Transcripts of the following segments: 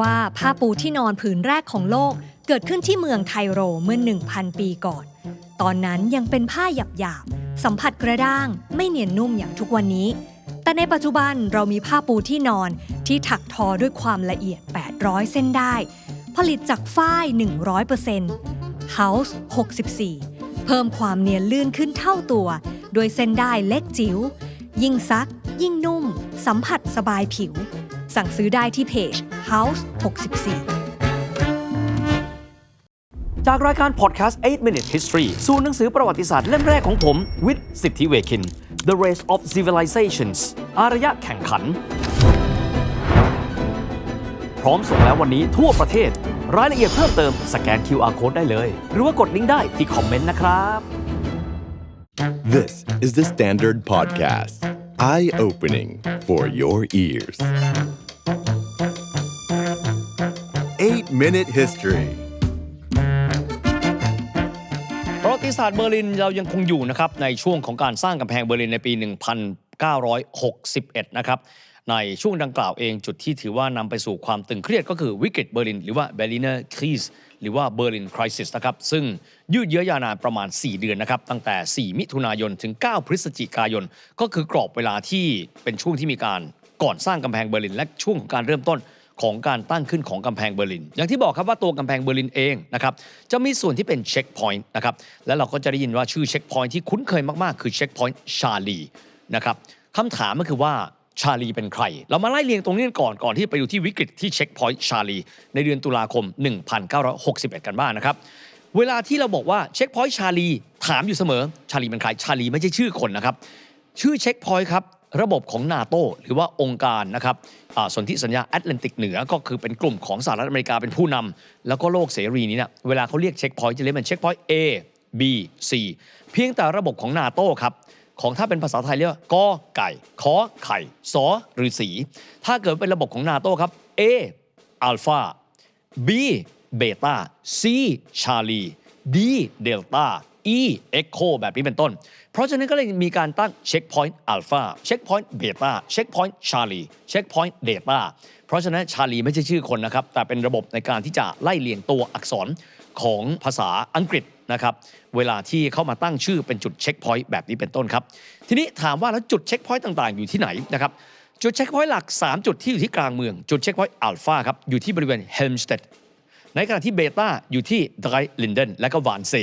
ว่าผ้าปูที่นอนผืนแรกของโลก เกิดขึ้นที่เมืองไคโรเมื่อ 1,000 ปีก่อน ตอนนั้นยังเป็นผ้าหยาบๆ สัมผัสกระด้างไม่เนียนนุ่มอย่างทุกวันนี้ แต่ในปัจจุบันเรามีผ้าปูที่นอนที่ถักทอด้วยความละเอียด 800 เส้นได้ ผลิตจากฝ้าย 100% House 64 เพิ่มความเนียนลื่นขึ้นเท่าตัว โดยเส้นได้เล็กจิ๋วยิ่งซัก ยิ่งนุ่ม สัมผัสสบายผิว สั่งซื้อได้ที่เพจ House 64 จากรายการพอดแคสต์ 8 Minute History สู่หนังสือประวัติศาสตร์เล่มแรกของผม วิทย์สิทธิเวคิน The Race of Civilizations อารยะแข่งขัน พร้อมส่งแล้ววันนี้ทั่วประเทศ รายละเอียดเพิ่มเติมสแกน QR Code ได้เลย หรือว่ากดลิงก์ได้ที่คอมเมนต์นะครับ This is the Standard Podcast. Eye opening for your ears. Minute History. ประวัติศาสตร์เบอร์ลินเรายังคงอยู่นะครับในช่วงของการสร้างกำแพงเบอร์ลินในปี 1961 นะครับ ในช่วงดังกล่าวเองจุดที่ถือว่านำไปสู่ความตึงเครียดก็คือวิกฤตเบอร์ลินหรือว่า Berliner Krise หรือว่า Berlin Crisis นะครับ ซึ่งยืดเยื้อยาวนานประมาณ 4 เดือนนะครับ ตั้งแต่ 4 มิถุนายนถึง 9 พฤศจิกายน ก็คือกรอบเวลาที่เป็นช่วงที่มีการก่อนสร้างกำแพงเบอร์ลิน และช่วงของการเริ่มต้น ของการตั้งขึ้นของกำแพงเบอร์ลิน อย่างที่บอกครับว่าตัวกำแพงเบอร์ลินเองนะครับจะมีส่วนที่เป็นเช็คพอยต์นะครับและเราก็จะได้ยินว่าชื่อเช็คพอยต์ที่คุ้นเคยมากๆ คือเช็คพอยต์ชาลีนะครับคำถามก็คือว่าชาลีเป็นใคร เรามาไล่เรียงตรงนี้ก่อนก่อนที่ไปดูที่วิกฤตที่เช็คพอยต์ชาลีในเดือนตุลาคม 1961 กันบ้างนะครับเวลาที่เราบอกว่าเช็คพอยต์ชาลีถามอยู่เสมอชาลีเป็นใครชาลีไม่ใช่ชื่อคนนะครับชื่อเช็คพอยต์ครับ ระบบของนาโตหรือว่าองค์การนะครับสนธิสัญญาแอตแลนติกเหนือก็คือเป็นกลุ่มของสหรัฐอเมริกาเป็นผู้นำแล้วก็โลกเสรีนี้เนี่ยเวลาเขาเรียกเช็คพอยต์จะเรียกเป็นเช็คพอยต์ A B C เพียงแต่ระบบของนาโตครับของถ้าเป็นภาษาไทยเรียกว่ากอไก่ขอไข่สอหรือสี ถ้าเกิดเป็นระบบของนาโตครับ A อัลฟา B เบต้า C ชาลี D เดลต้า E เอ็กโคแบบนี้เป็นต้น เพราะฉะนั้นก็เลยมีการตั้งเช็คพอยต์อัลฟาเช็คพอยต์เบต้าเช็คพอยต์ชาลีเช็คพอยต์เดต้าเพราะฉะนั้นชาลีไม่ใช่ชื่อคนนะครับ แต่เป็นระบบในการที่จะไล่เรียงตัวอักษรของภาษาอังกฤษนะครับเวลาที่เข้ามาตั้งชื่อเป็นจุดเช็คพอยต์แบบนี้เป็นต้นครับ ทีนี้ถามว่าแล้วจุดเช็คพอยต์ต่างๆ อยู่ที่ไหนนะครับจุดเช็คพอยต์หลัก 3 จุดที่อยู่ที่กลางเมือง จุดเช็คพอยต์อัลฟาครับอยู่ที่บริเวณเฮลมสเตด ในขณะที่เบต้าอยู่ที่ไดรลินเดนและก็วานเซ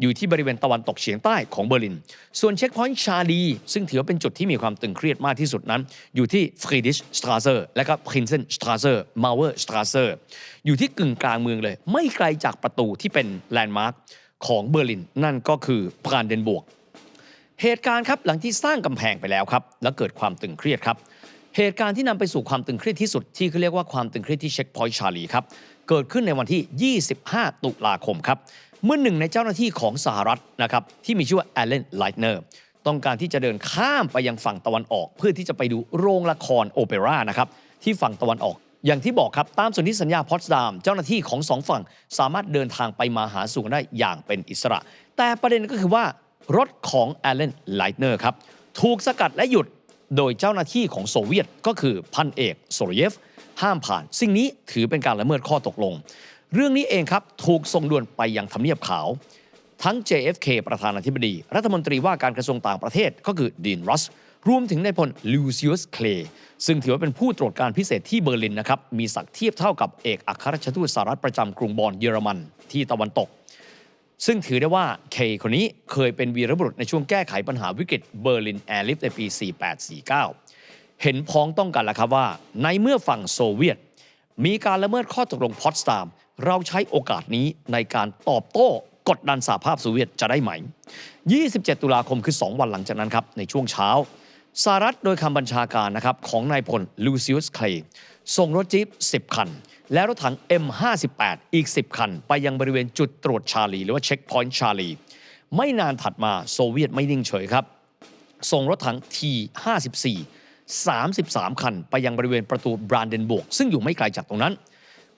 อยู่ที่บริเวณตะวันตกเฉียงใต้ของเบอร์ลิน ส่วนเช็คพอยต์ชาลี ซึ่งถือว่าเป็นจุดที่มีความตึงเครียดมากที่สุดนั้น อยู่ที่ฟรีดิชสตราเซอร์และก็พรินเซนสตราเซอร์มาเวอร์สตราเซอร์อยู่ที่กึ่งกลางเมืองเลย ไม่ไกลจากประตูที่เป็นแลนด์มาร์คของเบอร์ลิน นั่นก็คือพรานเดนบวก เหตุการณ์ครับหลังที่สร้างกำแพงไปแล้วครับแล้วเกิดความตึงเครียดครับเหตุการณ์ที่นำไปสู่ความตึงเครียดที่สุดที่เขาเรียกว่าความตึงเครียดที่เช็คพอยต์ชาลีครับ เกิดขึ้นในวันที่ 25 ตุลาคมครับ เมื่อหนึ่งในเจ้าหน้าที่ของสหรัฐนะครับที่มีชื่อว่าแอลเลนไลท์เนอร์ต้องการที่จะเดินข้ามไปยังฝั่งตะวันออก เพื่อที่จะไปดูโรงละครโอเปร่านะครับที่ฝั่งตะวันออก อย่างที่บอกครับตามสนธิสัญญาพอตสดาม เจ้าหน้าที่ของสองฝั่งสามารถเดินทางไปมาหาสู่กันได้อย่างเป็นอิสระ แต่ประเด็นก็คือว่ารถของแอลเลนไลท์เนอร์ครับถูกสกัดและหยุดโดยเจ้าหน้าที่ของโซเวียตก็คือพันเอกโซโลเยฟ ห้ามผ่าน สิ่งนี้ถือเป็นการละเมิดข้อตกลง เรื่องนี้เองครับถูกส่งด่วนไปยังทำเนียบขาว ทั้ง JFK ประธานาธิบดี รัฐมนตรีว่าการกระทรวงต่างประเทศก็คือดีนรัสรวมถึงนายพลลูซิอุสเคลซึ่งถือว่าเป็นผู้ตรวจการพิเศษที่เบอร์ลินนะครับ มีศักดิ์เทียบเท่ากับเอกอัครราชทูตสหรัฐประจำกรุงบอนเยอรมันที่ตะวันตก ซึ่งถือได้ว่าเคคนนี้เคยเป็นวีรบุรุษในช่วงแก้ไขปัญหาวิกฤตเบอร์ลินแอร์ลิฟในปี 4849 เห็นพ้องต้องกันแล้วครับว่า ในเมื่อฝั่งโซเวียต มีการละเมิดข้อตกลงพอตสตามเราใช้โอกาสนี้ในการตอบโต้กดดันสหภาพโซเวียตจะได้ไหม 27 ตุลาคมคือ 2 วันหลังจากนั้นครับ ในช่วงเช้าสหรัฐโดยคำบัญชาการนะครับของนายพลลูซิอุสเคลย์ส่งรถจี๊ป 10 คัน และรถถัง M58 อีก 10 คัน ไปยังบริเวณจุดตรวจชาลี หรือว่าเช็คพอยต์ชาลี ไม่นานถัดมาโซเวียตไม่นิ่งเฉยครับ ส่งรถถัง T54 33 คัน ไปยังบริเวณประตูบรานเดนบวกซึ่งอยู่ไม่ไกลจากตรงนั้น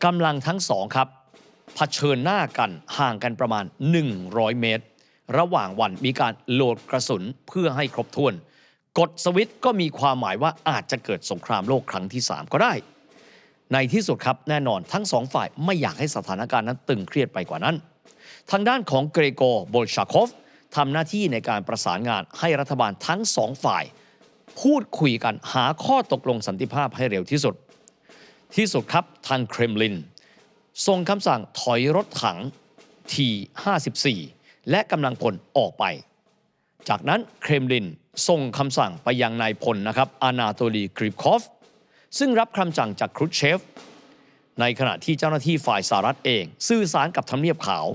กำลังทั้งสองครับเผชิญหน้ากันห่างกันประมาณ 100 เมตร ระหว่างวันมีการโหลดกระสุนเพื่อให้ครบถ้วน กดสวิตช์ก็มีความหมายว่าอาจจะเกิดสงครามโลกครั้งที่ 3 ก็ได้ ในที่สุดครับแน่นอนทั้งสองฝ่ายไม่อยากให้สถานการณ์นั้นตึงเครียดไปกว่านั้น ทางด้านของเกรโกโบลชาคอฟทำหน้าที่ในการประสานงานให้รัฐบาลทั้งสองฝ่าย พูดคุยกันหาข้อตกลงสันติภาพให้เร็วที่สุด ที่สุดครับทางเครมลินส่งคำสั่งถอยรถถัง T54 และกำลังพลออกไป จากนั้นเครมลินส่งคำสั่งไปยังนายพลนะครับอานาโตลีกริปคอฟ ซึ่งรับคำสั่งจากครุชเชฟ ในขณะที่เจ้าหน้าที่ฝ่ายสหรัฐเอง สื่อสารกับทำเนียบขาว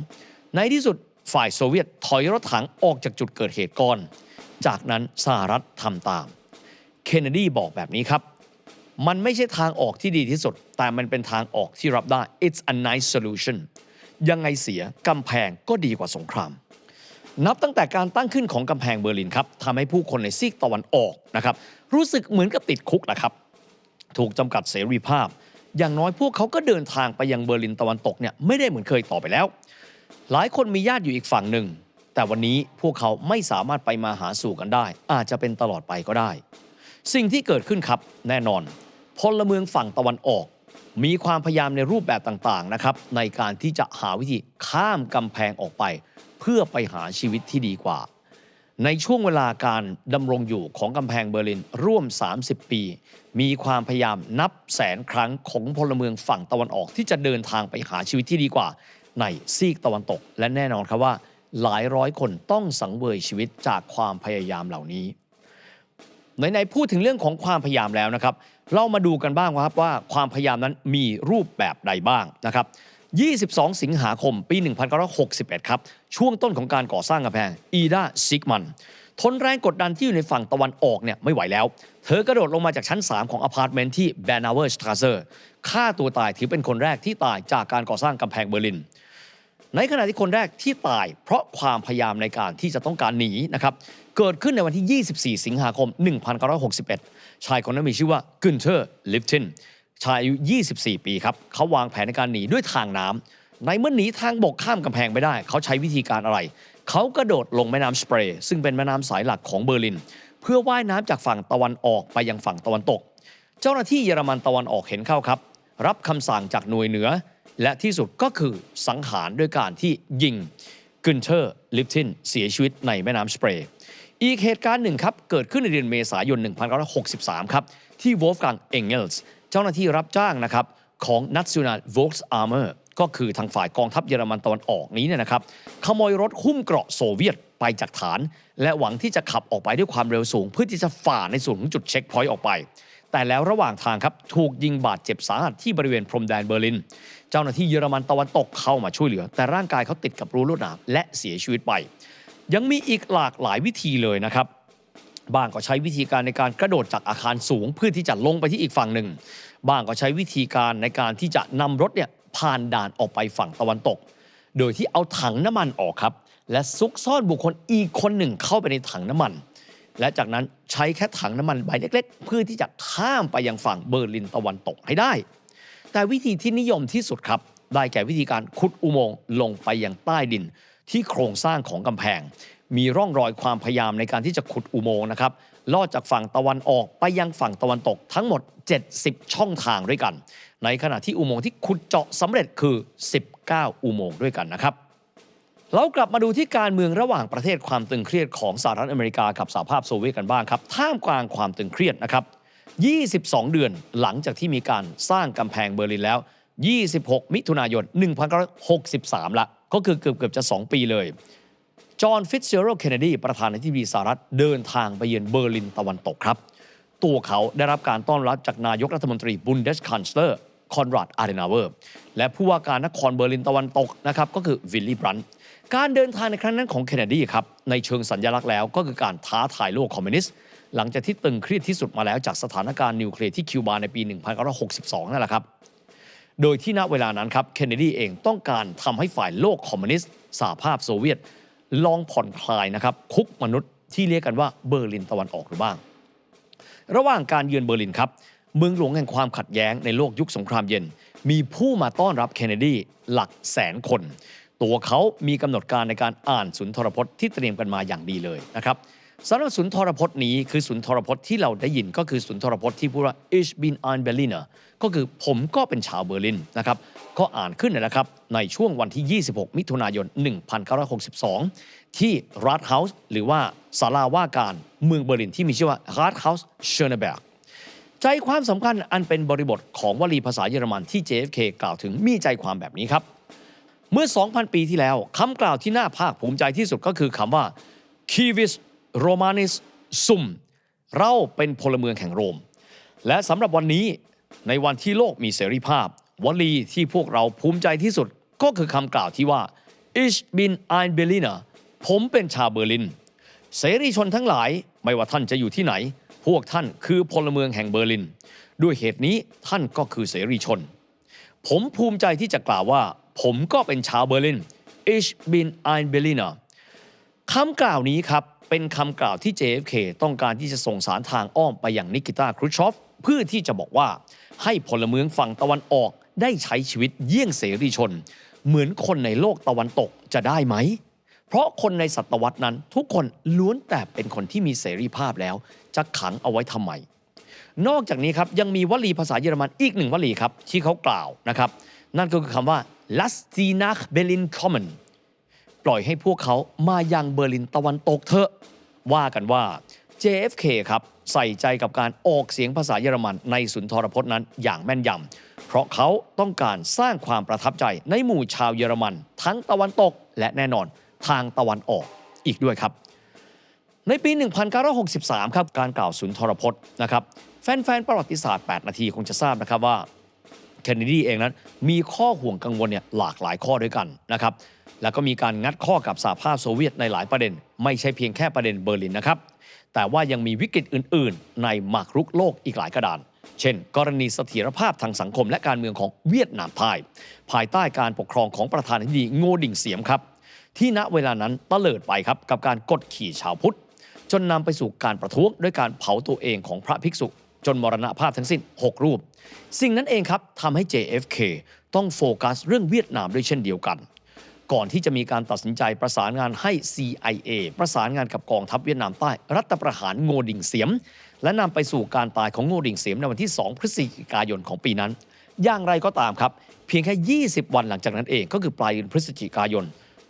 ในที่สุดฝ่ายโซเวียตถอยรถถังออกจากจุดเกิดเหตุก่อน จากนั้นสหรัฐทำตาม เคนเนดีบอกแบบนี้ครับ มันไม่ใช่ทางออกที่ดีที่สุด แต่มันเป็นทางออกที่รับได้ it's a nice solution ยังไงเสียกำแพงก็ดีกว่าสงคราม นับตั้งแต่การตั้งขึ้นของกำแพงเบอร์ลินครับทำให้ผู้คนในซีกตะวันออกนะครับรู้สึกเหมือนกับติดคุกนะครับ ถูกจำกัดเสรีภาพ อย่างน้อยพวกเขาก็เดินทางไปยังเบอร์ลินตะวันตกเนี่ยไม่ได้เหมือนเคยต่อไปแล้ว หลายคนมีญาติอยู่อีกฝั่งหนึ่งแต่วันนี้พวกเขาไม่สามารถไปมาหาสู่กันได้ อาจจะเป็นตลอดไปก็ได้ สิ่งที่เกิดขึ้นครับแน่นอน พลเมืองฝั่งตะวันออก มีความพยายามในรูปแบบต่างๆนะครับในการที่จะหาวิธีข้ามกำแพงออกไป เพื่อไปหาชีวิตที่ดีกว่า ในช่วงเวลาการดำรงอยู่ของกำแพงเบอร์ลินร่วม 30 ปี มีความพยายามนับแสนครั้งของพลเมืองฝั่งตะวันออกที่จะเดินทางไปหาชีวิตที่ดีกว่า ในซีกตะวันตก และแน่นอนครับว่า หลายร้อยคนต้องสังเวยชีวิตจากความพยายามเหล่านี้ ไหนๆพูดถึงเรื่องของความพยายามแล้วนะครับ เรามาดูกันบ้างครับว่าความพยายามนั้นมีรูปแบบใดบ้างนะครับ 22 สิงหาคมปี 1961 ครับ ช่วงต้นของการก่อสร้างกำแพงอีดาซิกมันทนแรงกดดันที่อยู่ในฝั่งตะวันออกเนี่ยไม่ไหวแล้ว เธอกระโดดลงมาจากชั้น 3 ของอพาร์ตเมนต์ที่แบนนาเวอร์สตราเซอร์ฆ่าตัวตายถือเป็นคนแรกที่ตายจากการก่อสร้างกำแพงเบอร์ลิน ในขณะที่คนแรกที่ตายเพราะความพยายามในการที่จะต้องการหนีนะครับ เกิดขึ้นในวันที่ 24 สิงหาคม 1961 ชายคนนั้นมีชื่อว่ากุนเทอร์ลิฟตินชายอายุ 24 ปีครับ เขาวางแผนในการหนีด้วยทางน้ำในเมื่อหนีทางบกข้ามกำแพงไม่ได้ เขาใช้วิธีการอะไร เขากระโดดลงแม่น้ำสเปรย์ซึ่งเป็นแม่น้ำสายหลักของเบอร์ลิน เพื่อว่ายน้ำจากฝั่งตะวันออกไปยังฝั่งตะวันตก เจ้าหน้าที่เยอรมันตะวันออกเห็นเข้าครับ รับคำสั่งจากหน่วยเหนือ และที่สุดก็คือสังหารด้วยการที่ยิงกุนเทอร์ลิฟตินเสียชีวิตในแม่น้ำสเปรย์ อีกเหตุการณ์หนึ่งครับ เกิดขึ้นในเดือนเมษายน 1963 ครับ ที่วอลฟกังเอ็งเกลส์เจ้าหน้าที่รับจ้างนะครับ ของ National Volksarmee ก็คือทางฝ่ายกองทัพเยอรมันตะวันออกนี้เนี่ยนะครับขโมยรถหุ้มเกราะโซเวียตไปจากฐาน และหวังที่จะขับออกไปด้วยความเร็วสูง เพื่อที่จะฝ่าในส่วนของจุดเช็คพอยต์ออกไป แต่แล้วระหว่างทางครับถูกยิงบาดเจ็บสาหัสที่บริเวณพรมแดนเบอร์ลิน เจ้าหน้าที่เยอรมันตะวันตกเข้ามาช่วยเหลือ แต่ร่างกายเขาติดกับรูลวดหนามและเสียชีวิตไป ยังมีอีกหลากหลายวิธีเลยนะครับบางก็ใช้วิธีการในการกระโดดจากอาคารสูง เพื่อที่จะลงไปที่อีกฝั่งหนึ่งบางก็ใช้วิธีการในการที่จะนำรถเนี่ยผ่านด่านออกไปฝั่งตะวันตก โดยที่เอาถังน้ำมันออกครับ และซุกซ่อนบุคคลอีกคนหนึ่งเข้าไปในถังน้ำมัน และจากนั้นใช้แค่ถังน้ำมันใบเล็ก ๆ เพื่อที่จะข้ามไปยังฝั่งเบอร์ลินตะวันตกให้ได้ แต่วิธีที่นิยมที่สุดครับ ได้แก่วิธีการขุดอุโมงค์ลงไปยังใต้ดิน ที่โครงสร้างของกำแพง มีร่องรอยความพยายามในการที่จะขุดอุโมงค์นะครับลอดจากฝั่งตะวันออกไปยังฝั่งตะวันตกทั้งหมด 70 ช่องทางด้วยกัน ในขณะที่อุโมงค์ที่ขุดเจาะสำเร็จคือ 19 อุโมงค์ด้วยกันนะครับเรากลับมาดูที่การเมืองระหว่างประเทศความตึงเครียดของสหรัฐอเมริกากับสหภาพโซเวียตกันบ้างครับ ท่ามกลางความตึงเครียดนะครับ 22 เดือนหลังจากที่มีการสร้างกำแพงเบอร์ลินแล้ว 26 มิถุนายน 1963 ละ ก็คือเกือบเกือบๆจะ 2 ปีเลย จอห์นฟิตเซอร์เคนเนดีประธานาธิบดีสหรัฐเดินทางไปเยือนเบอร์ลินตะวันตกครับ ตัวเขาได้รับการต้อนรับจากนายกรัฐมนตรีบุนเดสคันสเลอร์คอนราดอาร์เดนาเวอร์และผู้ว่าการนครเบอร์ลินตะวันตกนะครับก็คือวิลลี่บรันต์การเดินทางในครั้งนั้นของเคนเนดีครับในเชิงสัญลักษณ์แล้วก็คือการท้าทายโลกคอมมิวนิสต์หลังจากที่ตึงเครียดที่สุดมาแล้วจากสถานการณ์นิวเคลียร์ที่คิวบาในปี 1962 นั่นแหละครับ โดยที่ณเวลานั้นครับเคนเนดีเองต้องการทำให้ฝ่ายโลกคอมมิวนิสต์สหภาพโซเวียต ลองผ่อนคลายนะครับคุกมนุษย์ที่เรียกกันว่าเบอร์ลินตะวันออกหรือบ้าง ระหว่างการเยือนเบอร์ลินครับเมืองหลวงแห่งความขัดแย้งในโลกยุคสงครามเย็น มีผู้มาต้อนรับเคนเนดีหลักแสนคน ตัวเขามีกำหนดการในการอ่านสุนทรพจน์ที่เตรียมกันมาอย่างดีเลยนะครับ สำหรับสุนทรพจน์นี้คือสุนทรพจน์ที่เราได้ยินก็คือสุนทรพจน์ที่พูดว่า ich bin ein Berliner ก็คือผมก็เป็นชาวเบอร์ลินนะครับก็อ่านขึ้นนะครับในช่วงวันที่ 26 มิถุนายน 1962 ที่ Rathaus หรือว่าศาลาว่าการเมืองเบอร์ลินที่มีชื่อว่า Rathaus Schöneberg ใจความสำคัญอันเป็นบริบทของวลีภาษาเยอรมันที่ JFK กล่าวถึงมีใจความแบบนี้ครับ เมื่อ 2,000 ปีที่แล้วคำกล่าวที่น่าภาคภูมิใจที่สุดก็คือคำว่า Civis Romanis Sum เราเป็นพลเมืองแห่งโรม และสำหรับวันนี้ในวันที่โลกมีเสรีภาพ วลีที่พวกเราภูมิใจที่สุดก็คือคำกล่าวที่ว่า Ich bin ein Berliner ผมเป็นชาวเบอร์ลิน เสรีชนทั้งหลายไม่ว่าท่านจะอยู่ที่ไหน พวกท่านคือพลเมืองแห่งเบอร์ลิน ด้วยเหตุนี้ท่านก็คือเสรีชน ผมภูมิใจที่จะกล่าวว่า ผมก็เป็นชาวเบอร์ลิน Ich bin ein Berliner คำกล่าวนี้ครับ เป็นคำกล่าวที่ JFK ต้องการที่จะส่งสารทางอ้อมไปยังนิกิตาครูชอฟเพื่อที่จะบอกว่าให้พลเมืองฝั่งตะวันออกได้ใช้ชีวิตเยี่ยงเสรีชน เหมือนคนในโลกตะวันตกจะได้ไหม เพราะคนในศตวรรษนั้นทุกคนล้วนแต่เป็นคนที่มีเสรีภาพแล้ว จะขังเอาไว้ทำไม นอกจากนี้ครับยังมีวลีภาษาเยอรมันอีกหนึ่งวลีครับที่เขากล่าวนะครับ นั่นก็คือคำว่า Las sie nach Berlin kommen ล่อยให้พวกเขามายังเบอร์ลินตะวันตกเถอะ ว่ากันว่า JFK ครับใส่ใจกับการออกเสียงภาษาเยอรมันในสุนทรพจน์นั้นอย่างแม่นยำ เพราะเขาต้องการสร้างความประทับใจในหมู่ชาวเยอรมัน ทั้งตะวันตกและแน่นอนทางตะวันออกอีกด้วยครับ ในปี 1963 ครับการกล่าวสุนทรพจน์นะครับแฟนๆ ประวัติศาสตร์ 8 นาทีคงจะทราบนะครับว่าเคนเนดีเองนั้นมีข้อห่วงกังวลเนี่ยหลากหลายข้อด้วยกันนะครับ แล้วก็มีการงัดข้อกับสหภาพโซเวียตในหลายประเด็น ไม่ใช่เพียงแค่ประเด็นเบอร์ลินนะครับ แต่ว่ายังมีวิกฤตอื่น ๆ ในหมากรุกโลกอีกหลายกระดาน เช่น กรณีเสถียรภาพทางสังคมและการเมืองของเวียดนามใต้ภายใต้การปกครองของประธานาธิบดีโงดิ่งเสียมครับ ที่ณเวลานั้นตะเลิดไปครับกับการกดขี่ชาวพุทธ จนนำไปสู่การประท้วงด้วยการเผาตัวเองของพระภิกษุจนมรณภาพทั้งสิ้น 6 รูป สิ่งนั้นเองครับทำให้ JFK ต้องโฟกัสเรื่องเวียดนามด้วยเช่นเดียวกัน ก่อนที่จะมีการตัดสินใจประสานงานให้ CIA ประสานงานกับกองทัพเวียดนามใต้ รัฐประหารโงดิงเสียม และนำไปสู่การตายของโงดิงเสียมในวันที่ 2 พฤศจิกายนของปีนั้น อย่างไรก็ตามครับ เพียงแค่ 20 วันหลังจากนั้นเองก็คือปลายเดือนพฤศจิกายน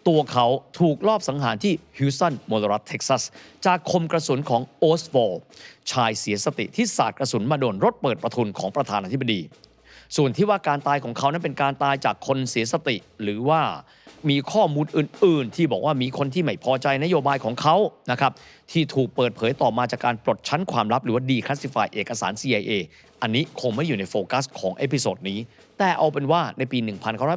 ตัวเขาถูกลอบสังหารที่ฮิวสันมอลรัฐเท็กซัส จากคมกระสุนของโอสวอลชายเสียสติที่สาดกระสุนมาโดนรถเปิดประทุนของประธานาธิบดีส่วนที่ว่าการตายของเขานั้นเป็นการตายจากคนเสียสติ หรือว่า มีข้อมูลอื่น ๆ ที่บอกว่ามีคนที่ไม่พอใจนโยบายของเขานะครับที่ถูกเปิดเผยต่อมาจากการปลดชั้นความลับหรือว่าดีคลาสสิฟายเอกสาร CIA อันนี้คงไม่อยู่ในโฟกัสของเอพิโซดนี้ แต่เอาเป็นว่าในปี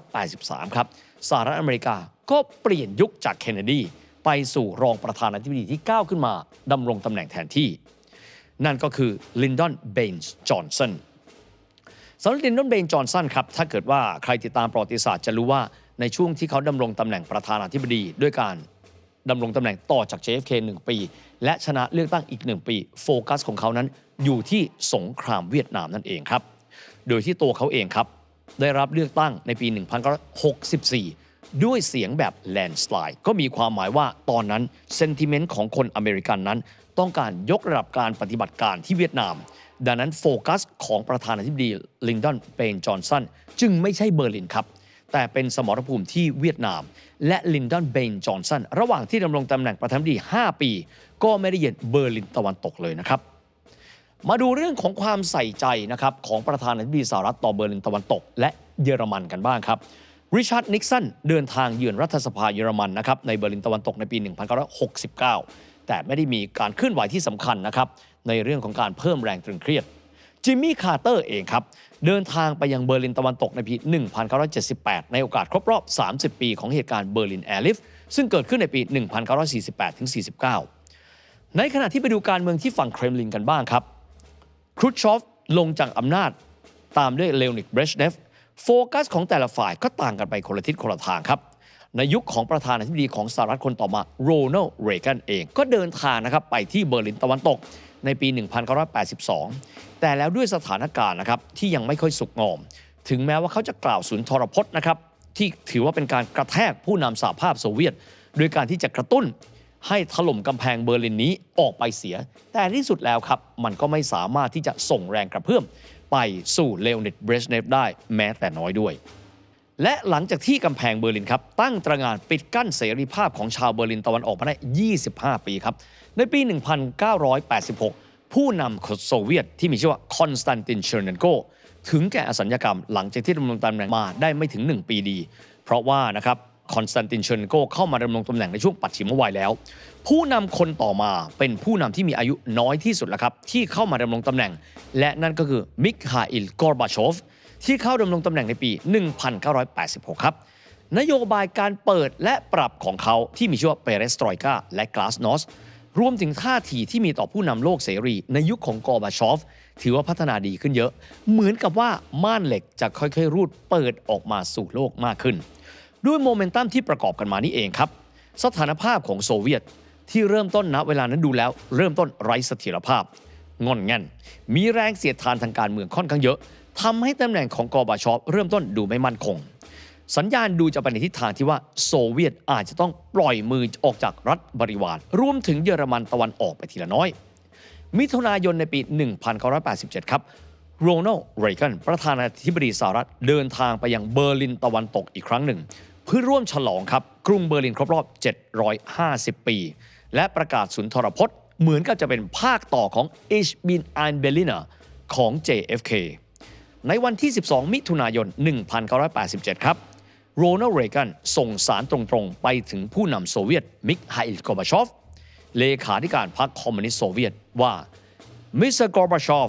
1983 ครับสหรัฐอเมริกาก็เปลี่ยนยุคจากเคนเนดีไปสู่รองประธานาธิบดีที่ก้าวขึ้นมาดำรงตำแหน่งแทนที่ นั่นก็คือลินดอนเบนส์จอห์นสันสำหรับลินดอนเบนจอห์นสันครับถ้าเกิดว่าใครติดตามประวัติศาสตร์จะรู้ว่า ในช่วงที่เขาดำรงตำแหน่งประธานาธิบดี ด้วยการดำรงตำแหน่งต่อจาก JFK 1 ปี และชนะเลือกตั้งอีก 1 ปี โฟกัสของเขานั้นอยู่ที่สงครามเวียดนามนั่นเองครับ โดยที่ตัวเขาเองครับ ได้รับเลือกตั้งในปี 1964 ด้วยเสียงแบบแลนสไลด์ก็มีความหมายว่าตอนนั้นเซนติเมนต์ของคนอเมริกันนั้น ต้องการยกระดับการปฏิบัติการที่เวียดนาม ดังนั้นโฟกัสของประธานาธิบดีลิงดอนเปนจอห์นสันจึงไม่ใช่เบอร์ลินครับ แต่เป็นสมรภูมิที่เวียดนาม และลินดอนเบนจอห์นสันระหว่างที่ดำรงตำแหน่งประธานาธิบดี 5 ปี ก็ไม่ได้เยือนเบอร์ลินตะวันตกเลยนะครับมาดูเรื่องของความใส่ใจนะครับของประธานาธิบดีสหรัฐต่อเบอร์ลินตะวันตก และเยอรมันกันบ้างครับริชาร์ดนิกสันเดินทางเยือนรัฐสภาเยอรมันนะครับในเบอร์ลินตะวันตกในปี 1969 แต่ไม่ได้มีการเคลื่อนไหวที่สำคัญนะครับในเรื่องของการเพิ่มแรงตรึงเครียด จิมมี่คาร์เตอร์เองครับ เดินทางไปยังเบอร์ลินตะวันตกในปี 1978 ในโอกาสครบรอบ 30 ปีของเหตุการณ์เบอร์ลินแอร์ลิฟซึ่งเกิดขึ้นในปี 1948-49 ในขณะที่ไปดูการเมืองที่ฝั่งเครมลินกันบ้างครับครูชชอฟลงจากอำนาจตามด้วยเลโอนิกเบรชเนฟโฟกัสของแต่ละฝ่ายก็ต่างกันไปคนละทิศคนละทางครับ ในยุคของประธานาธิบดีของสหรัฐคนต่อมาโรนัลด์เรแกนเองก็เดินทางนะครับไปที่เบอร์ลินตะวันตก ในปี 1982 แต่แล้วด้วยสถานการณ์นะครับที่ยังไม่ค่อยสุกงอม ถึงแม้ว่าเขาจะกล่าวสุนทรพจน์นะครับที่ถือว่าเป็นการกระแทกผู้นำสหภาพโซเวียต โดยการที่จะกระตุ้นให้ถล่มกำแพงเบอร์ลินนี้ออกไปเสีย แต่ที่สุดแล้วครับ มันก็ไม่สามารถที่จะส่งแรงกระเพื่อมไปสู่เลโอนิดเบรชเนฟได้แม้แต่น้อยด้วย และหลังจากที่กำแพงเบอร์ลินครับตั้งตระงานปิดกั้นเสรีภาพของชาวเบอร์ลินตะวันออกมาได้ 25 ปีครับ ในปี 1986 ผู้นำโซเวียตที่มีชื่อว่าคอนสแตนตินเชอร์เนนโกถึงแก่อสัญญกรรมหลังจากที่ดำรงตำแหน่งมาได้ไม่ถึง 1 ปีดี เพราะว่านะครับคอนสแตนตินเชอร์เนนโกเข้ามาดำรงตำแหน่งในช่วงปัจฉิมวัยแล้ว ผู้นำคนต่อมาเป็นผู้นำที่มีอายุน้อยที่สุดแล้วครับที่เข้ามาดำรงตำแหน่ง และนั่นก็คือมิคาอิลกอร์บาชอฟ ที่เข้าดำรงตำแหน่งในปี 1986 ครับ นโยบายการเปิดและปรับของเขาที่มีชื่อว่าเปเรสตรอยกาและกลาสนอสรวมถึงท่าทีที่มีต่อผู้นำโลกเสรี ในยุคของกอร์บาชอฟ ถือว่าพัฒนาดีขึ้นเยอะ เหมือนกับว่าม่านเหล็กจะค่อยๆ รูดเปิดออกมาสู่โลกมากขึ้น ด้วยโมเมนตัมที่ประกอบกันมานี่เองครับ สถานภาพของโซเวียตที่เริ่มต้นณเวลานั้นดูแล้ว เริ่มต้นไร้เสถียรภาพ งอนงันมีแรงเสียดทานทางการเมืองค่อนข้างเยอะ ทำให้ตำแหน่งของกอบาชอฟเริ่มต้นดูไม่มั่นคง สัญญาณดูจะไปในทิศทางที่ว่าโซเวียตอาจจะต้องปล่อยมือออกจากรัฐบริวาร รวมถึงเยอรมันตะวันออกไปทีละน้อย มิถุนายนในปี 1987 ครับโรนัลด์เรแกนประธานาธิบดีสหรัฐเดินทางไปยังเบอร์ลินตะวันตกอีกครั้งหนึ่ง เพื่อร่วมฉลองครับ กรุงเบอร์ลินครบรอบ 750 ปี และประกาศสุนทรพจน์ เหมือนกับจะเป็นภาคต่อของ Ich bin ein Berliner ของ JFK ในวันที่ 12 มิถุนายน 1987 ครับ โรนัลด์เรแกนส่งสารตรงๆ ไปถึงผู้นำโซเวียต มิคไฮลกอร์บาชอฟ เลขาธิการพรรคคอมมิวนิสต์โซเวียตว่า Mr. Gorbachev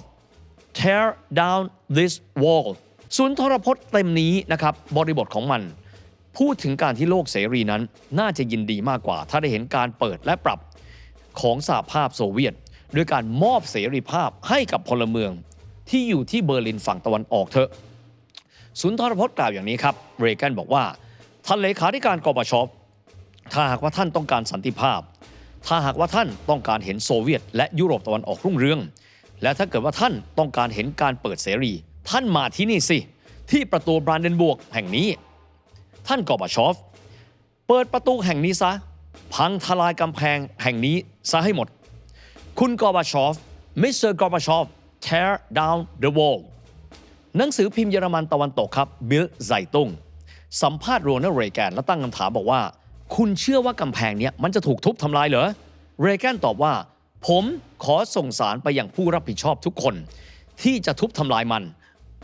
tear down this wall สุนทรพจน์เต็มนี้นะครับ บริบทของมันพูดถึงการที่โลกเสรีนั้น น่าจะยินดีมากกว่า ถ้าได้เห็นการเปิดและปรับของสหภาพโซเวียต ด้วยการมอบเสรีภาพให้กับพลเมือง ที่อยู่ที่เบอร์ลินฝั่งตะวันออกเถอะสุนทรพจน์กล่าวอย่างนี้ครับเรแกนบอกว่า ท่านเลขาธิการกบชอฟถ้าหากว่าท่านต้องการสันติภาพ ถ้าหากว่าท่านต้องการเห็นโซเวียต และยุโรปตะวันออกรุ่งเรือง และถ้าเกิดว่าท่านต้องการเห็นการเปิดเสรี ท่านมาที่นี่สิ ที่ประตูบรานเดนบวกแห่งนี้ ท่านกอบชอฟ เปิดประตูแห่งนี้ซะ พังทลายกำแพงแห่งนี้ซะให้หมด คุณกอบชอฟ มิสเตอร์กอบชอฟ tear down the wall หนังสือพิมพ์เยอรมันตะวันตกครับบิลไซตุงสัมภาษณ์โรนัลด์เรแกนและตั้งคำถามบอกว่า คุณเชื่อว่ากำแพงนี้มันจะถูกทุบทำลายเหรอ เรแกนตอบว่า ผมขอส่งสารไปยังผู้รับผิดชอบทุกคน ที่จะทุบทำลายมัน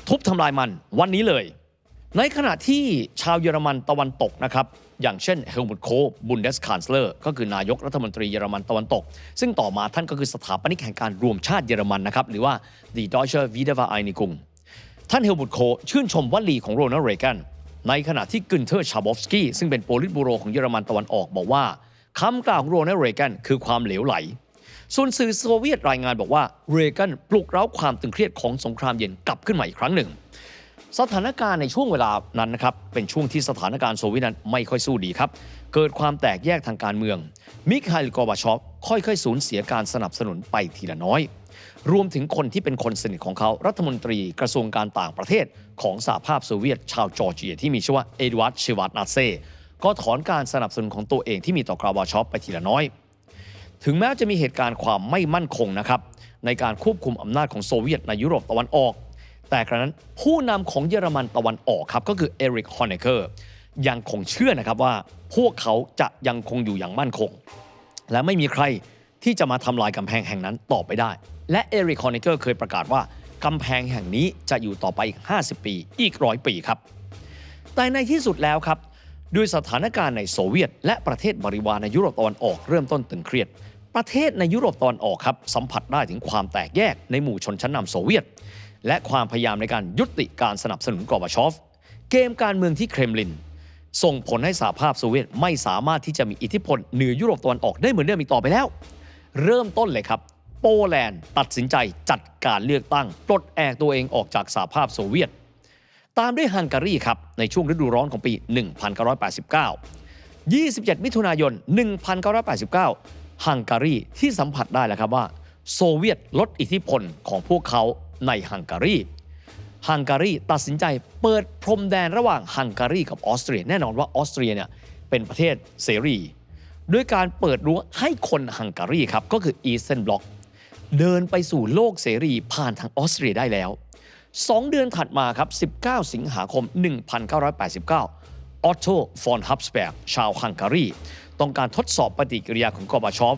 ทุบทำลายมันวันนี้เลย ในขณะที่ชาวเยอรมันตะวันตกนะครับ อย่างเช่นเฮลมุตโคบุนเดสคานซเลอร์ก็คือนายกรัฐมนตรีเยอรมันตะวันตก ซึ่งต่อมาท่านก็คือสถาปนิกแห่งการรวมชาติเยอรมันนะครับหรือว่า Die Deutsche Wiedervereinigung ท่านเฮลมุตโคชื่นชมวลีของโรนัลเรแกนในขณะที่กึนเทอร์ชาบอฟสกี้ซึ่งเป็นโปลิตบูโรของเยอรมันตะวันออกบอกว่าคำกล่าวของโรนัลเรแกนคือความเหลวไหลส่วนสื่อโซเวียตรายงานบอกว่าเรแกนปลุกเร้าความตึงเครียดของสงครามเย็นกลับขึ้นมาอีกครั้งหนึ่ง สถานการณ์ในช่วงเวลานั้นนะครับเป็นช่วงที่สถานการณ์โซเวียตนั้นไม่ค่อยสู้ดีครับ เกิดความแตกแยกทางการเมือง มิคาอิลกอบาชอฟค่อยๆ สูญเสียการสนับสนุนไปทีละน้อย รวมถึงคนที่เป็นคนสนิทของเขารัฐมนตรีกระทรวงการต่างประเทศของสหภาพโซเวียตชาวจอร์เจีย ที่มีชื่อว่าเอ็ดวาร์ดชิวาตนาเซ่ก็ถอนการสนับสนุนของตัวเองที่มีต่อกราบาชอฟไปทีละน้อย ถึงแม้จะมีเหตุการณ์ความไม่มั่นคงนะครับในการควบคุมอำนาจของโซเวียตในยุโรปตะวันออก แต่กระนั้นผู้นำของเยอรมันตะวันออกครับก็คือเอริกฮอนเนเกอร์ยังคงเชื่อนะครับว่าพวกเขาจะยังคงอยู่อย่างมั่นคง และไม่มีใครที่จะมาทำลายกำแพงแห่งนั้นต่อไปได้ และเอริกฮอนเนเกอร์เคยประกาศว่ากำแพงแห่งนี้จะอยู่ต่อไปอีก 50 ปี อีกร้อยปีครับ แต่ในที่สุดแล้วครับ ด้วยสถานการณ์ในโซเวียต และประเทศบริวารในยุโรปตะวันออกเริ่มต้นตึงเครียด ประเทศในยุโรปตะวันออกครับสัมผัสได้ถึงความแตกแยกในหมู่ชนชั้นนำโซเวียต และความพยายามในการยุติการสนับสนุนกอร์บาชอฟ เกมการเมืองที่เครมลิน ส่งผลให้สหภาพโซเวียตไม่สามารถที่จะมีอิทธิพลเหนือยุโรปตะวันออกได้เหมือนเดิมอีกต่อไปแล้ว เริ่มต้นเลยครับ โปแลนด์ตัดสินใจจัดการเลือกตั้งปลดแอกตัวเองออกจากสหภาพโซเวียต ตามด้วยฮังการีครับในช่วงฤดูร้อนของปี 1989 27 มิถุนายน 1989 ฮังการีที่สัมผัสได้แล้วครับว่า โซเวียตลดอิทธิพลของพวกเขา ในฮังการี ฮังการีตัดสินใจเปิดพรมแดนระหว่างฮังการีกับออสเตรีย แน่นอนว่าออสเตรียเนี่ยเป็นประเทศเสรี ด้วยการเปิดรั้วให้คนฮังการีครับก็คืออีสเทนบล็อกเดินไปสู่โลกเสรีผ่านทางออสเตรียได้แล้ว 2 เดือนถัดมาครับ 19 สิงหาคม 1989 ออตโตฟอนฮับสเบร์กชาวฮังการี ต้องการทดสอบปฏิกิริยาของกอบาชอฟ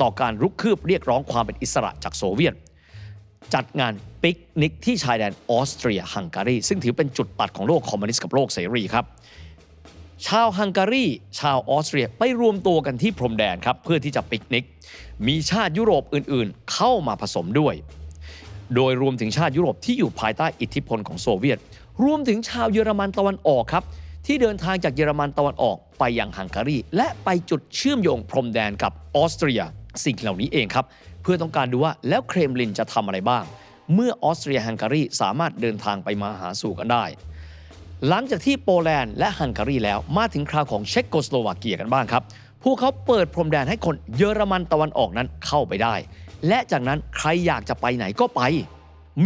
ต่อการรุกคืบเรียกร้องความเป็นอิสระจากโซเวียต จัดงานปิกนิกที่ชายแดนออสเตรียฮังการีซึ่งถือเป็นจุดตัดของโลกคอมมิวนิสต์กับโลกเสรีครับ ชาวฮังการีชาวออสเตรียไปรวมตัวกันที่พรมแดนครับเพื่อที่จะปิกนิก มีชาติยุโรปอื่นๆ เข้ามาผสมด้วย โดยรวมถึงชาติยุโรปที่อยู่ภายใต้อิทธิพลของโซเวียต รวมถึงชาวเยอรมันตะวันออกครับที่เดินทางจากเยอรมันตะวันออกไปยังฮังการีและไปจุดเชื่อมโยงพรมแดนกับออสเตรีย สิ่งเหล่านี้เองครับ พื่อต้องการดูว่าแล้วเครมลินจะทำอะไรบ้าง เมื่อออสเตรียฮังการีสามารถเดินทางไปมาหาสู่กันได้ หลังจากที่โปแลนด์และฮังการีแล้วมาถึงคราวของเช็กโกสโลวาเกียกันบ้างครับ พวกเขาเปิดพรมแดนให้คนเยอรมันตะวันออกนั้นเข้าไปได้ และจากนั้นใครอยากจะไปไหนก็ไป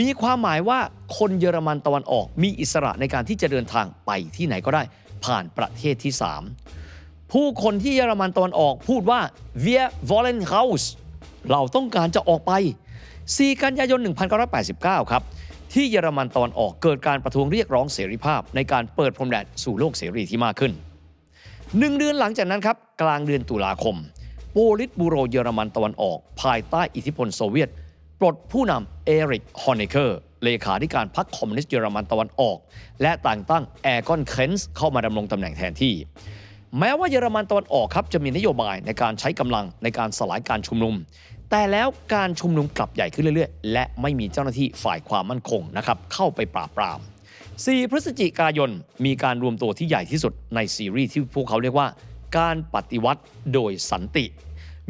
มีความหมายว่าคนเยอรมันตะวันออกมีอิสระในการที่จะเดินทางไปที่ไหนก็ได้ ผ่านประเทศที่ 3 ผู้คนที่เยอรมันตะวันออกพูดว่า wir wollen raus เราต้องการจะออกไป 4 กันยายน 1989 ครับ ที่เยอรมันตะวันออกเกิดการประท้วงเรียกร้องเสรีภาพ ในการเปิดพรมแดนสู่โลกเสรีที่มากขึ้นหนึ่งเดือนหลังจากนั้นครับ กลางเดือนตุลาคม โปลิตบูโรเยอรมันตะวันออก ภายใต้อิทธิพลโซเวียต ปลดผู้นำเอริกฮอนเนเกอร์เลขาธิการพรรคคอมมิวนิสต์เยอรมันตะวันออก และแต่งตั้งแอร์กอนเคนส์เข้ามาดำรงตำแหน่งแทนที่ แม้ว่าเยอรมันตะวันออกครับจะมีนโยบายในการใช้กำลังในการสลายการชุมนุม แต่แล้วการชุมนุมกลับใหญ่ขึ้นเรื่อยๆ และไม่มีเจ้าหน้าที่ฝ่ายความมั่นคงนะครับเข้าไปปราบปราม 4 พฤศจิกายนมีการรวมตัวที่ใหญ่ที่สุดในซีรีส์ที่พวกเขาเรียกว่า การปฏิวัติโดยสันติ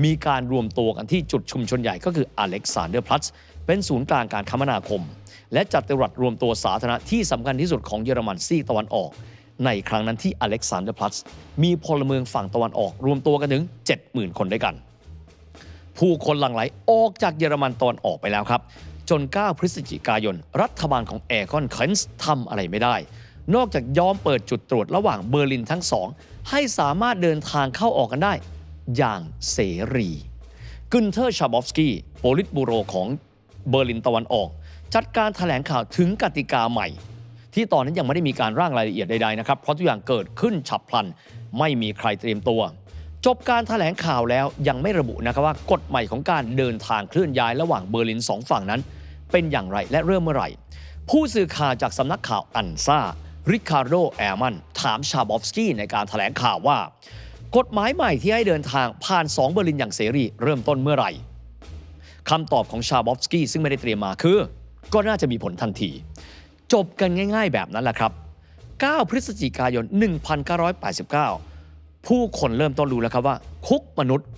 มีการรวมตัวกันที่จุดชุมชนใหญ่ก็คืออเล็กซานเดอร์พลัสเป็นศูนย์กลางการคมนาคม และจัตุรัสรวมตัวสาธารณะที่สำคัญที่สุดของเยอรมันซีกตะวันออก ในครั้งนั้นที่อเล็กซานเดอร์พลัสมีพลเมืองฝั่งตะวันออกรวมตัวกันถึง 70,000 คนด้วยกัน ผู้คนหลั่งไหลออกจากเยอรมันตอนออกไปแล้วครับ จน 9 พฤศจิกายน รัฐบาลของแอร์คอนเคนส์ทำอะไรไม่ได้ นอกจากยอมเปิดจุดตรวจระหว่างเบอร์ลินทั้งสอง ให้สามารถเดินทางเข้าออกกันได้ อย่างเสรีกุนเทอร์ชาบอฟสกี้โปลิตบูโรของเบอร์ลินตะวันออก จัดการแถลงข่าวถึงกติกาใหม่ ที่ตอนนั้นยังไม่ได้มีการร่างรายละเอียดใดๆนะครับเพราะทุกอย่างเกิดขึ้นฉับพลัน ไม่มีใครเตรียมตัว จบการแถลงข่าวแล้วยังไม่ระบุนะครับว่ากฎใหม่ของการเดินทางเคลื่อนย้ายระหว่างเบอร์ลินสองฝั่งนั้น เป็นอย่างไรและเริ่มเมื่อไหร่ ผู้สื่อข่าวจากสำนักข่าวอันซาริคาร์โดแอร์มันถามชาบอฟสกี้ในการแถลงข่าวว่า กฎหมายใหม่ที่ให้เดินทางผ่าน 2 เบอร์ลินอย่างเสรีเริ่มต้นเมื่อไหร่คำตอบของชาบอฟสกี้ซึ่งไม่ได้เตรียมมาคือ ก็น่าจะมีผลทันที จบกันง่ายๆแบบนั้นแหละครับ 9 พฤศจิกายน 1989 ผู้คนเริ่มต้นรู้แล้วครับว่า คุกมนุษย์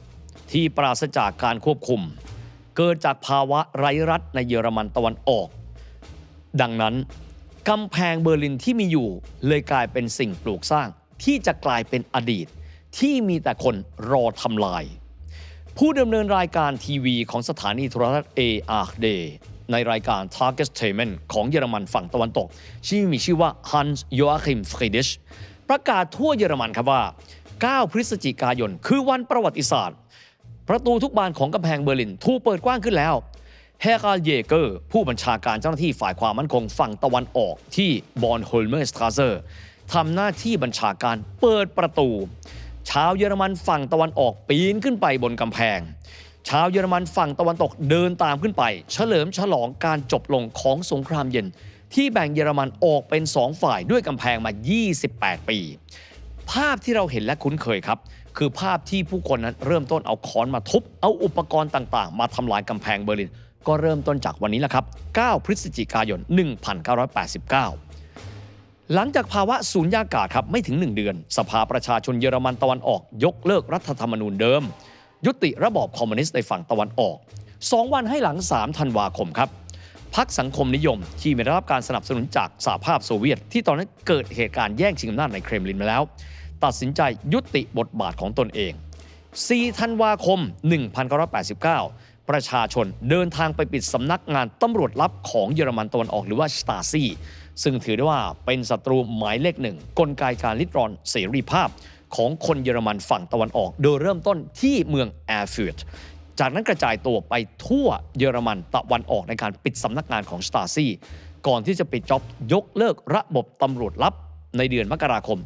ที่ปราศจากการควบคุม เกิดจากภาวะไร้รัฐในเยอรมันตะวันออก ดังนั้นกำแพงเบอร์ลินที่มีอยู่เลยกลายเป็นสิ่งปลูกสร้าง ที่จะกลายเป็นอดีต ที่มีแต่คนรอทำลาย ผู้ดำเนินรายการทีวีของสถานีโทรทัศน์ ARD ในรายการ Tagesthemen ของเยอรมันฝั่งตะวันตกที่มีชื่อว่า Hans Joachim Friedrich ประกาศทั่วเยอรมันครับว่า 9 พฤศจิกายน คือวันประวัติศาสตร์ ประตูทุกบานของกำแพงเบอร์ลินถูกเปิดกว้างขึ้นแล้วเฮกาเยเกอร์ ผู้บัญชาการเจ้าหน้าที่ฝ่ายความมั่นคงฝั่งตะวันออกที่บอนโฮลเมอร์สตราเซอร์ทำหน้าที่บัญชาการเปิดประตู ชาวเยอรมันฝั่งตะวันออกปีนขึ้นไปบนกำแพง ชาวเยอรมันฝั่งตะวันตกเดินตามขึ้นไป เฉลิมฉลองการจบลงของสงครามเย็น ที่แบ่งเยอรมันออกเป็นสองฝ่ายด้วยกำแพงมา 28 ปี ภาพที่เราเห็นและคุ้นเคยครับ คือภาพที่ผู้คนนั้นเริ่มต้นเอาค้อนมาทุบ เอาอุปกรณ์ต่างๆ มาทำลายกำแพงเบอร์ลิน ก็เริ่มต้นจากวันนี้แหละครับ 9 พฤศจิกายน 1989หลังจากภาวะสูญญากาศครับไม่ถึง 1 เดือน สภาประชาชนเยอรมันตะวันออกยกเลิกรัฐธรรมนูญเดิม ยุติระบอบคอมมิวนิสต์ในฝั่งตะวันออก 2 วันให้หลัง 3 ธันวาคมครับพักสังคมนิยม ที่ได้รับการสนับสนุนจากสหภาพโซเวียต ที่ตอนนั้นเกิดเหตุการณ์แย่งชิงอำนาจในเครมลินมาแล้ว ตัดสินใจยุติบทบาทของตนเอง 4 ธันวาคม 1989 ประชาชนเดินทางไปปิดสำนักงานตำรวจลับของเยอรมันตะวันออกหรือว่าสตาซีซึ่งถือได้ว่าเป็นศัตรูหมายเลขหนึ่งกลไกการลิดรอนเสรีภาพ ของคนเยอรมันฝั่งตะวันออก โดยเริ่มต้นที่เมืองแอร์ฟิลด์จากนั้นกระจายตัวไปทั่วเยอรมันตะวันออกในการปิดสำนักงานของสตาซีก่อนที่จะปิดจ็อบยกเลิกระบบตำรวจลับในเดือนมกราคม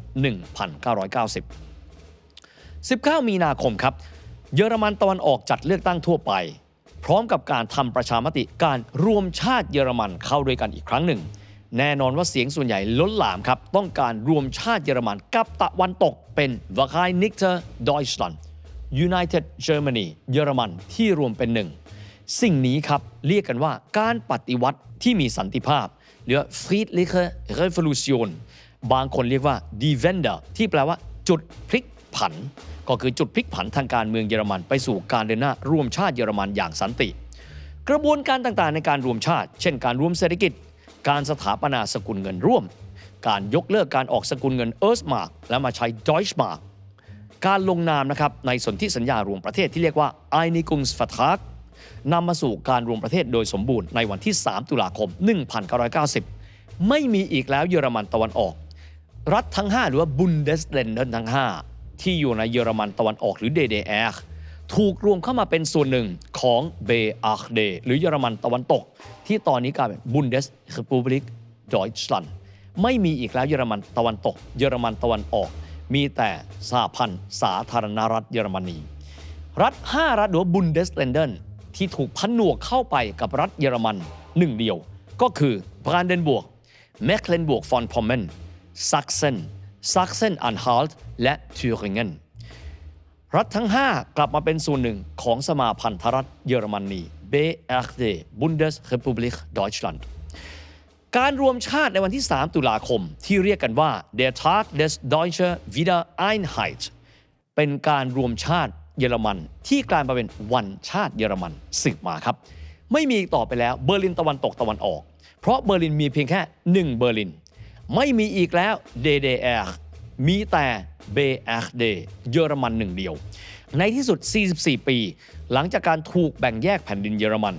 1990 19 มีนาคมครับ เยอรมันตะวันออกจัดเลือกตั้งทั่วไป พร้อมกับการทำประชามติการรวมชาติเยอรมันเข้าด้วยกันอีกครั้งหนึ่ง แน่นอนว่าเสียงส่วนใหญ่ล้นหลามครับ ต้องการรวมชาติเยอรมันกับตะวันตกเป็น v a r i n i c t e r Deutschland United Germany เยอรมันที่รวมเป็นหนึ่ง สิ่งนี้ครับ เรียกกันว่าการปฏิวัติที่มีสันติภาพ หรือ Friedliche Revolution บางคนเรียกว่า Die Wende ที่แปลว่าจุดพลิกผัน ก็คือจุดพลิกผันทางการเมืองเยอรมันไปสู่การเดินหน้า รวมชาติเยอรมันอย่างสันติ กระบวนการต่างๆในการรวมชาติ เช่นการรวมเศรษฐกิจ การสถาปนาสกุลเงินร่วม การยกเลิกการออกสกุลเงินเอิร์สมาร์กและมาใช้ Deutschmark การลงนามนะครับในสนธิสัญญารวมประเทศที่เรียกว่า Einigungsvertrag นำมาสู่การรวมประเทศโดยสมบูรณ์ในวันที่ 3 ตุลาคม 1990 ไม่มีอีกแล้วเยอรมันตะวันออก รัฐทั้ง 5 หรือว่า Bundesländer ทั้ง 5 ที่อยู่ในเยอรมันตะวันออกหรือ DDR ถูกรวมเข้ามาเป็นส่วนหนึ่งของ BRD หรือเยอรมันตะวันตก ที่ตอนนี้กลายเป็น Bundesrepublik Deutschland ไม่มีอีกแล้วเยอรมันตะวันตก เยอรมันตะวันออก มีแต่สหพันธ์สาธารณรัฐเยอรมนี รัฐ 5 รัฐหรือว่า Bundesländer ที่ถูกพันหนวกเข้าไปกับรัฐเยอรมันหนึ่งเดียว ก็คือบรานเดนบวกแมคเลนบวกฟอนพอมเมนซักเซนซักเซนอันฮัลต์และทูริงเกน รัฐทั้ง 5 กลับมาเป็นส่วนหนึ่งของสมาพันธรัฐเยอรมนี BRD Bundesrepublik Deutschland การรวมชาติในวันที่ 3 ตุลาคมที่เรียกกันว่า Der Tag des Deutsche Wiedereinheit เป็นการรวมชาติเยอรมัน ที่กลายมาเป็นวันชาติเยอรมันสืบมาครับ ไม่มีต่อไปแล้วเบอร์ลินตะวันตกตะวันออก เพราะเบอร์ลินมีเพียงแค่ 1 เบอร์ลิน ไม่มีอีกแล้ว DDR มีแต่ BRD เยอรมันหนึ่งเดียว ในที่สุด 44 ปี หลังจากการถูกแบ่งแยกแผ่นดินเยอรมัน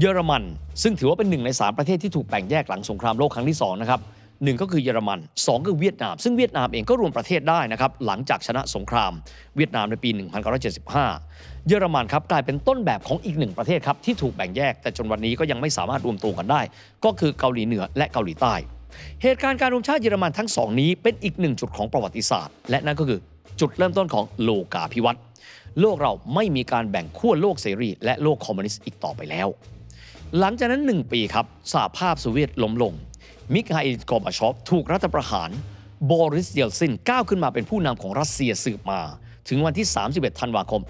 เยอรมัน ซึ่งถือว่าเป็นหนึ่งใน 3 ประเทศที่ถูกแบ่งแยกหลังสงครามโลกครั้งที่2นะครับหนึ่งก็คือเยอรมัน 2 คือเวียดนาม ซึ่งเวียดนามเองก็รวมประเทศได้นะครับหลังจากชนะสงคราม เวียดนามในปี 1975 เยอรมันครับกลายเป็นต้นแบบของอีกหนึ่งประเทศครับที่ถูกแบ่งแยก แต่จนวันนี้ก็ยังไม่สามารถรวมตัวกันได้ ก็คือเกาหลีเหนือและเกาหลีใต้ เหตุการณ์การรวมชาติเยอรมันทั้งสองนี้เป็นอีกหนึ่งจุดของประวัติศาสตร์ และนั่นก็คือจุดเริ่มต้นของโลกาภิวัตน์โลกเราไม่มีการแบ่งขั้วโลกเสรี และโลกคอมมิวนิสต์อีกต่อไปแล้ว หลังจากนั้น 1 ปีครับสหภาพโซเวียตล้มลง มิคาอิลกอร์บาชอฟถูกรัฐประหาร บอริสเยลซินก้าวขึ้นมาเป็นผู้นำของรัสเซียสืบมา ถึงวันที่ 31 ธันวาคม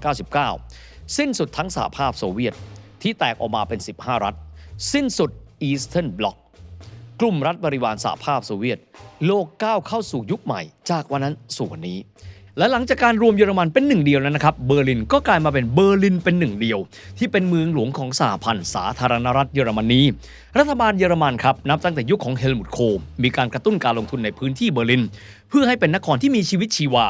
1999 สิ้นสุดทั้งสหภาพโซเวียตที่แตกออกมาเป็น 15 รัฐ สิ้นสุดอีสเทิร์นบล็อก กลุ่มรัฐบริวารสหภาพโซเวียต โลกก้าวเข้าสู่ยุคใหม่ จากวันนั้นสู่วันนี้ และหลังจากการรวมเยอรมันเป็นหนึ่งเดียวแล้วนะครับ เบอร์ลินก็กลายมาเป็นเบอร์ลินเป็นหนึ่งเดียว ที่เป็นเมืองหลวงของสหพันธ์สาธารณรัฐเยอรมนี รัฐบาลเยอรมันครับนับตั้งแต่ยุคของเฮลมุตโคลมีการกระตุ้นการลงทุนในพื้นที่เบอร์ลิน เพื่อให้เป็นนครที่มีชีวิตชีวา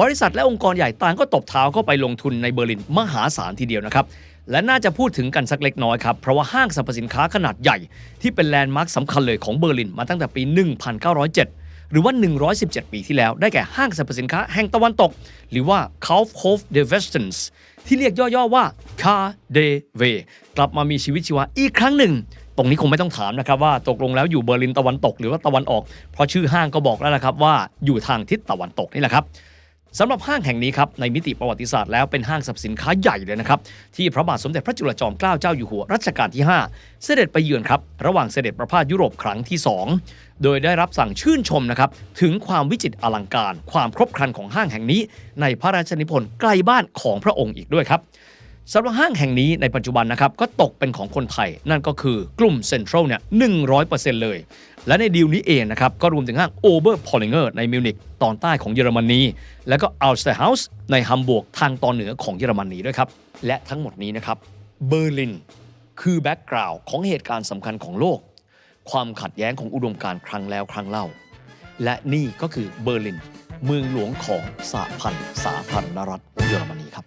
บริษัทและองค์กรใหญ่ต่างก็ตบเท้าเข้าไปลงทุนในเบอร์ลินมหาศาลทีเดียวนะครับ และน่าจะพูดถึงกันสักเล็กน้อยครับ เพราะว่าห้างสรรพสินค้าขนาดใหญ่ ที่เป็นแลนด์มาร์คสำคัญเลยของเบอร์ลินมาตั้งแต่ปี 1907 หรือว่า 117 ปีที่แล้ว ได้แก่ห้างสรรพสินค้าแห่งตะวันตก หรือว่า Kaufhof der Westens ที่เรียกย่อๆว่า KDW กลับมามีชีวิตชีวาอีกครั้งหนึ่งตรงนี้คงไม่ต้องถามนะครับว่าตกลงแล้วอยู่เบอร์ลินตะวันตกหรือว่าตะวันออก เพราะชื่อห้างก็บอกแล้วนะครับว่าอยู่ทางทิศตะวันตกนี่แหละครับ สำหรับห้างแห่งนี้ครับในมิติประวัติศาสตร์แล้วเป็นห้างสรรพสินค้าใหญ่เลยนะครับที่พระบาทสมเด็จพระจุลจอมเกล้าเจ้าอยู่หัวรัชกาลที่ 5 เสด็จไปเยือนครับระหว่างเสด็จประพาสยุโรปครั้งที่ 2 โดยได้รับสั่งชื่นชมนะครับถึงความวิจิตรอลังการ ความครบครันของห้างแห่งนี้ ในพระราชนิพนธ์ไกลบ้านของพระองค์อีกด้วยครับ สำหรับห้างแห่งนี้ในปัจจุบันนะครับก็ตกเป็นของคนไทย นั่นก็คือกลุ่มเซ็นทรัลเนี่ย100%เลย และในดีลนี้เองนะครับก็รวมถึงห้างโอเบอร์พอลิงเกอร์ในมิวนิกตอนใต้ของเยอรมนี แล้วก็อัลสเตอร์เฮาส์ในฮัมบูร์กทางตอนเหนือของเยอรมนีด้วยครับ และทั้งหมดนี้นะครับเบอร์ลินคือแบ็กกราวด์ของเหตุการณ์สำคัญของโลก ความขัดแย้งของอุดมการณ์ครั้งแล้วครั้งเล่า และนี่ก็คือเบอร์ลิน เมืองหลวงของสหพันธ์สาธารณรัฐเยอรมนีครับ